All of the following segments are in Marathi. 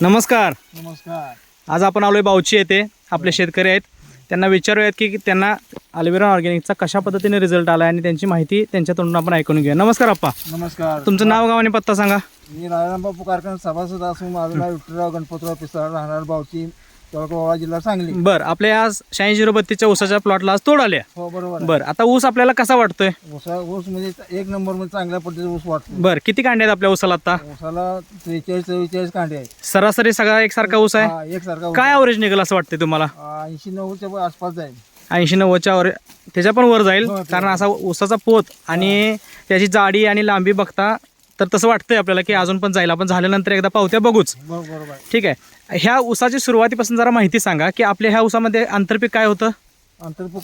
नमस्कार. नमस्कार. आज आपण आलोय बावची येथे. आपले शेतकरी आहेत. त्यांना विचारूयात की त्यांना अल्विरा ऑर्गॅनिकचा कशा पद्धतीने रिझल्ट आला आणि त्यांची माहिती त्यांच्या तोंडून आपण ऐकून घेऊया. नमस्कार अप्पा नमस्कार. तुमचं नाव गाव आणि पत्ता सांगा. मी नारायण बापू कारखाना सभासद असून माझं नाव विठ्ठलराव गणपतराव पिसाळ राहणार बावची. जिल्हा सांगली. बर आपल्या या शहाऐंशी झिरो बत्तीसच्या ऊसाच्या प्लॉटला आज तोड आल्या हो बरोबर आहे. बर आता ऊस आपल्याला कसा वाटतोय? ऊसा ऊस म्हणजे एक नंबरमध्ये चांगल्या पद्धतीचा ऊस वाटतो बर किती कांडे आहेत आपल्या ऊसाला आता? ऊसाला त्रेचाळीस चव्वेचाळीस कांडे आहेत. सरासरी सगळा एकसारखा ऊस आहे? हा, एकसारखा काय अवरेज निघेल असं वाटतंय तुम्हाला? ऐंशी नव्वदच्या आसपास जाईल. ऐंशी नव्वदच्या वर त्याच्या पण वर जाईल हो, कारण असा ऊसाचा पोत आणि त्याची जाडी आणि लांबी बघता तर तसं वाटतंय आपल्याला की अजून पण जाईल आपण झाल्यानंतर एकदा पावत्या बघूच. बरो- बरोबर आहे. ठीक आहे. ह्या ऊसाची सुरुवातीपासून जरा माहिती सांगा की आपल्या ह्या ऊसामध्ये आंतरपीक काय होतं? अंतर्पुक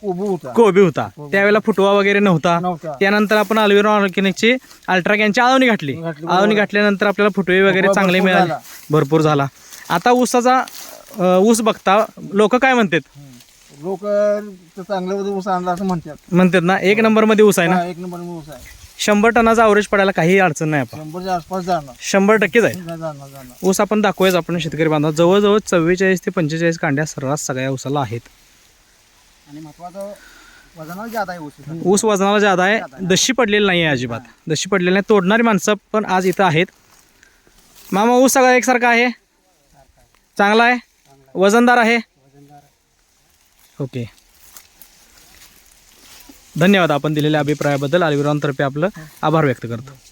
कोबू होता. कोबी होता. त्यावेळेला फुटवा वगैरे नव्हता. त्यानंतर आपण अल्विरा ऑर्गॅनिकची अल्ट्राकॅनची आळवणी घातली. घातली, आळवणी घातल्यानंतर आपल्याला फुटवे वगैरे चांगले मिळाले. भरपूर झाला. आता ऊसाचा ऊस बघता लोक काय म्हणतात? लोक चांगल्या मध्ये ऊस आणला असं म्हणतात. म्हणतात ना एक नंबरमध्ये ऊस आहे ना? हा, एक नंबर ऊस आहे. शंभर टनाचा अवरेज पडायला काही अडचण नाही आपण. शंभरच्या आसपास जाणार. शंभर टक्के जाईल जाणार जाणार. ऊस आपण दाखवूयाच आपण शेतकरी बांधव जवळजवळ चव्वेचाळीस ते पंचेचाळीस कांड्या सर्रास सगळ्या ऊसाला आहेत. आणि महत्वाचं वजनाला जादा आहे ऊस ऊस वजनाला ज्यादा आहे. दशी पडलेली नाही आहे अजिबात. दशी पडलेली नाही तोडणारी माणसं पण आज इथं आहेत. मामा ऊस सगळा एकसारखा आहे? चांगला आहे? वजनदार आहे. ओके. धन्यवाद. आपण दिलेल्या अभिप्रायाबद्दल. अलिविरांतर्फे आपलं आभार व्यक्त करतो.